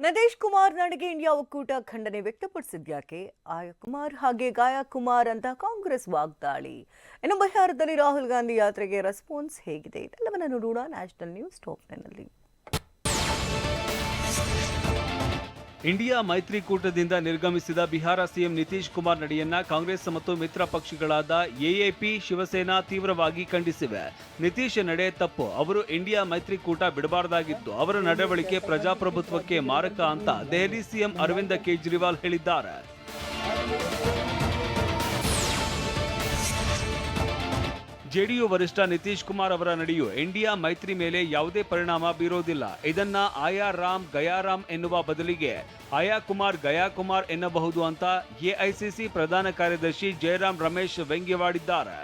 ನದೇಶ್ ಕುಮಾರ್ ನಡೆಗೆ ಇಂಡಿಯಾ ಒಕ್ಕೂಟ ಖಂಡನೆ ವ್ಯಕ್ತಪಡಿಸಿದ್ಯಾಕೆ ಆಯ ಕುಮಾರ್ ಹಾಗೆ ಗಾಯಾ ಕುಮಾರ್ ಅಂತ ಕಾಂಗ್ರೆಸ್ ವಾಗ್ದಾಳಿ. ಇನ್ನು ಬಿಹಾರದಲ್ಲಿ ರಾಹುಲ್ ಗಾಂಧಿ ಯಾತ್ರೆಗೆ ರೆಸ್ಪಾನ್ಸ್ ಹೇಗಿದೆ? ಇದೆಲ್ಲವನ್ನ ನೋಡೋಣ. ನ್ಯಾಷನಲ್ ನ್ಯೂಸ್ ಟಾಪ್ನಲ್ಲಿ ಇಂಡಿಯಾ ಮೈತ್ರಿಕೂಟದಿಂದ ನಿರ್ಗಮಿಸಿದ ಬಿಹಾರ ಸಿಎಂ ನಿತೀಶ್ ಕುಮಾರ್ ನಡೆಯನ್ನ ಕಾಂಗ್ರೆಸ್ ಮತ್ತು ಮಿತ್ರ ಪಕ್ಷಗಳಾದ ಎಎಪಿ, ಶಿವಸೇನಾ ತೀವ್ರವಾಗಿ ಖಂಡಿಸಿವೆ. ನಿತೀಶ್ ನಡೆ ತಪ್ಪು. ಅವರು ಇಂಡಿಯಾ ಮೈತ್ರಿಕೂಟ ಬಿಡಬಾರದಾಗಿತ್ತು. ಅವರ ನಡವಳಿಕೆ ಪ್ರಜಾಪ್ರಭುತ್ವಕ್ಕೆ ಮಾರಕ ಅಂತ ದೆಹಲಿ ಸಿಎಂ ಅರವಿಂದ ಕೇಜ್ರಿವಾಲ್ ಹೇಳಿದ್ದಾರೆ. ಜೆಡಿಯು ವರಿಷ್ಠ ನಿತೀಶ್ ಕುಮಾರ್ ಅವರ ನಡೆಯು ಇಂಡಿಯಾ ಮೈತ್ರಿ ಮೇಲೆ ಯಾವುದೇ ಪರಿಣಾಮ ಬೀರೋದಿಲ್ಲ. ಇದನ್ನ ಆಯಾ ರಾಮ್ ಗಯಾರಾಮ್ ಎನ್ನುವ ಬದಲಿಗೆ ಆಯಾ ಕುಮಾರ್ ಗಯಾ ಕುಮಾರ್ ಎನ್ನಬಹುದು ಅಂತ ಎಐಸಿಸಿ ಪ್ರಧಾನ ಕಾರ್ಯದರ್ಶಿ ಜಯರಾಮ್ ರಮೇಶ್ ವ್ಯಂಗ್ಯವಾಡಿದ್ದಾರೆ.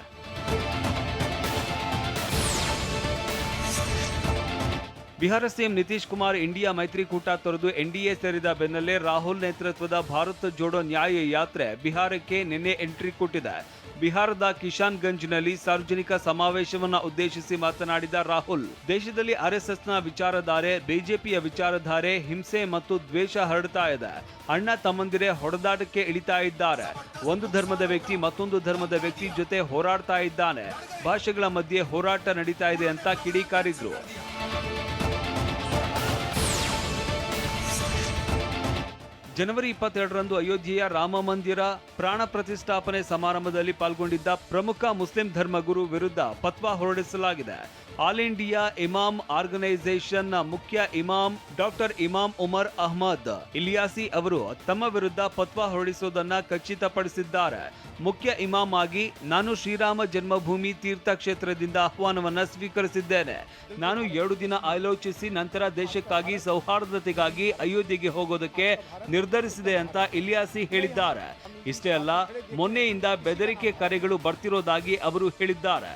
ಬಿಹಾರ ಸಿಎಂ ನಿತೀಶ್ ಕುಮಾರ್ ಇಂಡಿಯಾ ಮೈತ್ರಿಕೂಟ ತೊರೆದು ಎನ್ಡಿಎ ಸೇರಿದ ಬೆನ್ನಲ್ಲೇ ರಾಹುಲ್ ನೇತೃತ್ವದ ಭಾರತ ಜೋಡೋ ನ್ಯಾಯ ಯಾತ್ರೆ ಬಿಹಾರಕ್ಕೆ ನಿನ್ನೆ ಎಂಟ್ರಿ ಕೊಟ್ಟಿದೆ. ಬಿಹಾರದ ಕಿಶಾನ್ಗಂಜ್ನಲ್ಲಿ ಸಾರ್ವಜನಿಕ ಸಮಾವೇಶವನ್ನು ಉದ್ದೇಶಿಸಿ ಮಾತನಾಡಿದ ರಾಹುಲ್, ದೇಶದಲ್ಲಿ ಆರ್ಎಸ್ಎಸ್ನ ವಿಚಾರಧಾರೆ, ಬಿಜೆಪಿಯ ವಿಚಾರಧಾರೆ, ಹಿಂಸೆ ಮತ್ತು ದ್ವೇಷ ಹರಡ್ತಾ ಇದೆ. ಅಣ್ಣ ತಮ್ಮಂದಿರೇ ಹೊಡೆದಾಟಕ್ಕೆ ಇಳಿತಾ ಇದ್ದಾರೆ. ಒಂದು ಧರ್ಮದ ವ್ಯಕ್ತಿ ಮತ್ತೊಂದು ಧರ್ಮದ ವ್ಯಕ್ತಿ ಜೊತೆ ಹೋರಾಡ್ತಾ ಇದ್ದಾನೆ. ಭಾಷೆಗಳ ಮಧ್ಯೆ ಹೋರಾಟ ನಡೀತಾ ಇದೆ ಅಂತ ಕಿಡಿಕಾರಿದ್ರು. ಜನವರಿ ಇಪ್ಪತ್ತೆರಡರಂದು ಅಯೋಧ್ಯೆಯ ರಾಮ ಮಂದಿರ ಪ್ರಾಣ ಪ್ರತಿಷ್ಠಾಪನೆ ಸಮಾರಂಭದಲ್ಲಿ ಪಾಲ್ಗೊಂಡಿದ್ದ ಪ್ರಮುಖ ಮುಸ್ಲಿಂ ಧರ್ಮಗುರು ವಿರುದ್ಧ ಪತ್ವಾ ಹೊರಡಿಸಲಾಗಿದೆ. ಆಲ್ ಇಂಡಿಯಾ ಇಮಾಮ್ ಆರ್ಗನೈಸೇಷನ್ನ ಮುಖ್ಯ ಇಮಾಮ್ ಡಾಕ್ಟರ್ ಇಮಾಮ್ ಉಮರ್ ಅಹ್ಮದ್ ಇಲಿಯಾಸಿ ಅವರು ತಮ್ಮ ವಿರುದ್ಧ ಪತ್ವಾ ಹೊರಡಿಸುವುದನ್ನ ಖಚಿತಪಡಿಸಿದ್ದಾರೆ. ಮುಖ್ಯ ಇಮಾಮ್ ಆಗಿ ನಾನು ಶ್ರೀರಾಮ ಜನ್ಮಭೂಮಿ ತೀರ್ಥ ಕ್ಷೇತ್ರದಿಂದ ಆಹ್ವಾನವನ್ನ ಸ್ವೀಕರಿಸಿದ್ದೇನೆ. ನಾನು ಎರಡು ದಿನ ಆಲೋಚಿಸಿ ನಂತರ ದೇಶಕ್ಕಾಗಿ ಸೌಹಾರ್ದತೆಗಾಗಿ ಅಯೋಧ್ಯೆಗೆ ಹೋಗೋದಕ್ಕೆ ನಿರ್ಧರಿಸಿದೆ ಅಂತ ಇಲಿಯಾಸಿ ಹೇಳಿದ್ದಾರೆ. ಇಷ್ಟೇ ಅಲ್ಲ, ಮೊನ್ನೆಯಿಂದ ಬೆದರಿಕೆ ಕರೆಗಳು ಬರ್ತಿರೋದಾಗಿ ಅವರು ಹೇಳಿದ್ದಾರೆ.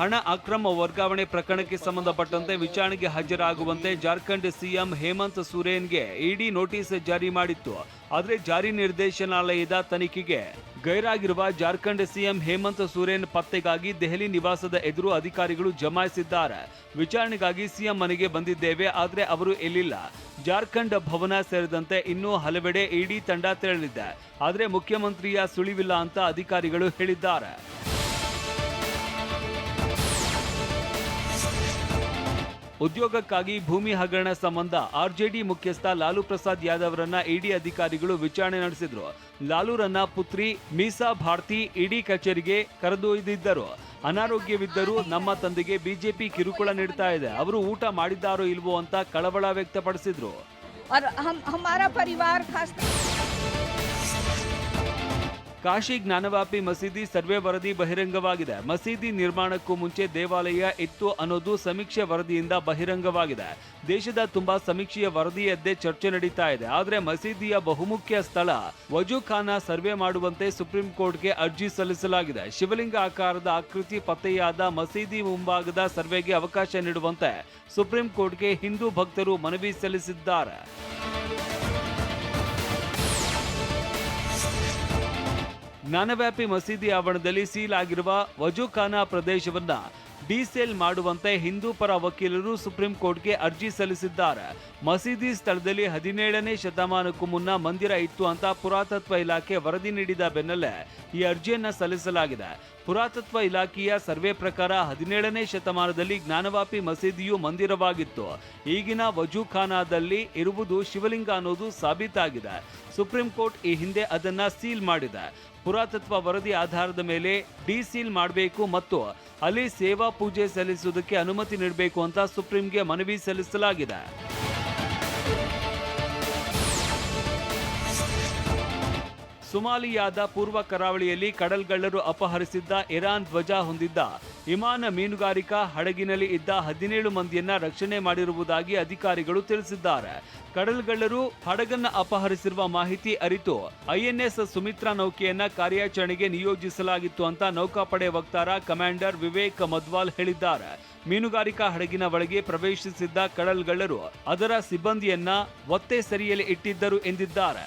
ಹಣ ಅಕ್ರಮ ವರ್ಗಾವಣೆ ಪ್ರಕರಣಕ್ಕೆ ಸಂಬಂಧಪಟ್ಟಂತೆ ವಿಚಾರಣೆಗೆ ಹಾಜರಾಗುವಂತೆ ಜಾರ್ಖಂಡ್ ಸಿಎಂ ಹೇಮಂತ್ ಸೊರೇನ್ಗೆ ಇಡಿ ನೋಟಿಸ್ ಜಾರಿ ಮಾಡಿತ್ತು. ಆದರೆ ಜಾರಿ ನಿರ್ದೇಶನಾಲಯದ ತನಿಖೆಗೆ ಗೈರಾಗಿರುವ ಜಾರ್ಖಂಡ್ ಸಿಎಂ ಹೇಮಂತ್ ಸೊರೇನ್ ಪತ್ತೆಗಾಗಿ ದೆಹಲಿ ನಿವಾಸದ ಎದುರು ಅಧಿಕಾರಿಗಳು ಜಮಾಯಿಸಿದ್ದಾರೆ. ವಿಚಾರಣೆಗಾಗಿ ಸಿಎಂ ಮನೆಗೆ ಬಂದಿದ್ದೇವೆ, ಆದರೆ ಅವರು ಎಲ್ಲಿಲ್ಲ. ಜಾರ್ಖಂಡ್ ಭವನ ಸೇರಿದಂತೆ ಇನ್ನೂ ಹಲವೆಡೆ ಇಡಿ ತಂಡ ತೆರಳಿದೆ. ಆದರೆ ಮುಖ್ಯಮಂತ್ರಿಯ ಸುಳಿವಿಲ್ಲ ಅಂತ ಅಧಿಕಾರಿಗಳು ಹೇಳಿದ್ದಾರೆ. ಉದ್ಯೋಗಕ್ಕಾಗಿ ಭೂಮಿ ಹಗರಣ ಸಂಬಂಧ ಆರ್ಜೆಡಿ ಮುಖ್ಯಸ್ಥ ಲಾಲು ಪ್ರಸಾದ್ ಯಾದವ್ರನ್ನ ಇಡಿ ಅಧಿಕಾರಿಗಳು ವಿಚಾರಣೆ ನಡೆಸಿದ್ರು. ಲಾಲೂರನ್ನ ಪುತ್ರಿ ಮೀಸಾ ಭಾರತಿ ಇಡಿ ಕಚೇರಿಗೆ ಕರೆದೊಯ್ದಿದ್ದರು. ಅನಾರೋಗ್ಯವಿದ್ದರೂ ನಮ್ಮ ತಂದೆಗೆ ಬಿಜೆಪಿ ಕಿರುಕುಳ ನೀಡ್ತಾ ಇದೆ. ಅವರು ಊಟ ಮಾಡಿದ್ದಾರೋ ಇಲ್ವೋ ಅಂತ ಕಳವಳ ವ್ಯಕ್ತಪಡಿಸಿದ್ರು. ಕಾಶಿ ಜ್ಞಾನವ್ಯಾಪಿ ಮಸೀದಿ ಸರ್ವೆ ವರದಿ ಬಹಿರಂಗವಾಗಿದೆ. ಮಸೀದಿ ನಿರ್ಮಾಣಕ್ಕೂ ಮುಂಚೆ ದೇವಾಲಯ ಇತ್ತು ಅನ್ನೋದು ಸಮೀಕ್ಷೆ ವರದಿಯಿಂದ ಬಹಿರಂಗವಾಗಿದೆ. ದೇಶದ ತುಂಬಾ ಸಮೀಕ್ಷೆಯ ವರದಿಯದ್ದೇ ಚರ್ಚೆ ನಡೀತಾ ಇದೆ. ಆದರೆ ಮಸೀದಿಯ ಬಹುಮುಖ್ಯ ಸ್ಥಳ ವಜುಖಾನ ಸರ್ವೆ ಮಾಡುವಂತೆ ಸುಪ್ರೀಂ ಕೋರ್ಟ್ಗೆ ಅರ್ಜಿ ಸಲ್ಲಿಸಲಾಗಿದೆ. ಶಿವಲಿಂಗ ಆಕಾರದ ಆಕೃತಿ ಪತ್ತೆಯಾದ ಮಸೀದಿ ಮುಂಭಾಗದ ಸರ್ವೆಗೆ ಅವಕಾಶ ನೀಡುವಂತೆ ಸುಪ್ರೀಂ ಕೋರ್ಟ್ಗೆ ಹಿಂದೂ ಭಕ್ತರು ಮನವಿ ಸಲ್ಲಿಸಿದ್ದಾರೆ. ಜ್ಞಾನವ್ಯಾಪಿ ಮಸೀದಿ ಆವರಣದಲ್ಲಿ ಸೀಲ್ ಆಗಿರುವ ವಜೂಖಾನಾ ಪ್ರದೇಶವನ್ನ ಡಿಸೇಲ್ ಮಾಡುವಂತೆ ಹಿಂದೂ ಪರ ವಕೀಲರು ಸುಪ್ರೀಂ ಕೋರ್ಟ್ಗೆ ಅರ್ಜಿ ಸಲ್ಲಿಸಿದ್ದಾರೆ. ಮಸೀದಿ ಸ್ಥಳದಲ್ಲಿ ಹದಿನೇಳನೇ ಶತಮಾನಕ್ಕೂ ಮುನ್ನ ಮಂದಿರ ಇತ್ತು ಅಂತ ಪುರಾತತ್ವ ಇಲಾಖೆ ವರದಿ ನೀಡಿದ ಬೆನ್ನಲ್ಲೇ ಈ ಅರ್ಜಿಯನ್ನು ಸಲ್ಲಿಸಲಾಗಿದೆ. ಪುರಾತತ್ವ ಇಲಾಖೆಯ ಸರ್ವೆ ಪ್ರಕಾರ ಹದಿನೇಳನೇ ಶತಮಾನದಲ್ಲಿ ಜ್ಞಾನವಾಪಿ ಮಸೀದಿಯು ಮಂದಿರವಾಗಿತ್ತು. ಈಗಿನ ವಜೂಖಾನಾದಲ್ಲಿ ಇರುವುದು ಶಿವಲಿಂಗ ಅನ್ನೋದು ಸಾಬೀತಾಗಿದೆ. ಸುಪ್ರೀಂ ಕೋರ್ಟ್ ಈ ಹಿಂದೆ ಅದನ್ನು ಸೀಲ್ ಮಾಡಿದೆ. ಪುರಾತತ್ವ ವರದಿ ಆಧಾರದ ಮೇಲೆ ಡಿಸೀಲ್ ಮಾಡಬೇಕು ಮತ್ತು ಅಲ್ಲಿ ಸೇವಾ ಪೂಜೆ ಸಲ್ಲಿಸುವುದಕ್ಕೆ ಅನುಮತಿ ನೀಡಬೇಕು ಅಂತ ಸುಪ್ರೀಂಗೆ ಮನವಿ ಸಲ್ಲಿಸಲಾಗಿದೆ. ಸುಮಾಲಿಯಾದ ಪೂರ್ವ ಕರಾವಳಿಯಲ್ಲಿ ಕಡಲ್ಗಳ್ಳರು ಅಪಹರಿಸಿದ್ದ ಇರಾನ್ ಧ್ವಜ ಹೊಂದಿದ್ದ ವಿಮಾನ ಮೀನುಗಾರಿಕಾ ಹಡಗಿನಲ್ಲಿ ಇದ್ದ ಹದಿನೇಳು ಮಂದಿಯನ್ನ ರಕ್ಷಣೆ ಮಾಡಿರುವುದಾಗಿ ಅಧಿಕಾರಿಗಳು ತಿಳಿಸಿದ್ದಾರೆ. ಕಡಲ್ಗಳ್ಳರು ಹಡಗನ್ನ ಅಪಹರಿಸಿರುವ ಮಾಹಿತಿ ಅರಿತು ಐಎನ್ಎಸ್ ಸುಮಿತ್ರಾ ನೌಕೆಯನ್ನ ಕಾರ್ಯಾಚರಣೆಗೆ ನಿಯೋಜಿಸಲಾಗಿತ್ತು ಅಂತ ನೌಕಾಪಡೆ ವಕ್ತಾರ ಕಮಾಂಡರ್ ವಿವೇಕ್ ಮದ್ವಾಲ್ ಹೇಳಿದ್ದಾರೆ. ಮೀನುಗಾರಿಕಾ ಹಡಗಿನ ಒಳಗೆ ಪ್ರವೇಶಿಸಿದ್ದ ಕಡಲ್ಗಳ್ಳರು ಅದರ ಸಿಬ್ಬಂದಿಯನ್ನ ಒತ್ತೆ ಸರಿಯಲ್ಲಿ ಇಟ್ಟಿದ್ದರು ಎಂದಿದ್ದಾರೆ.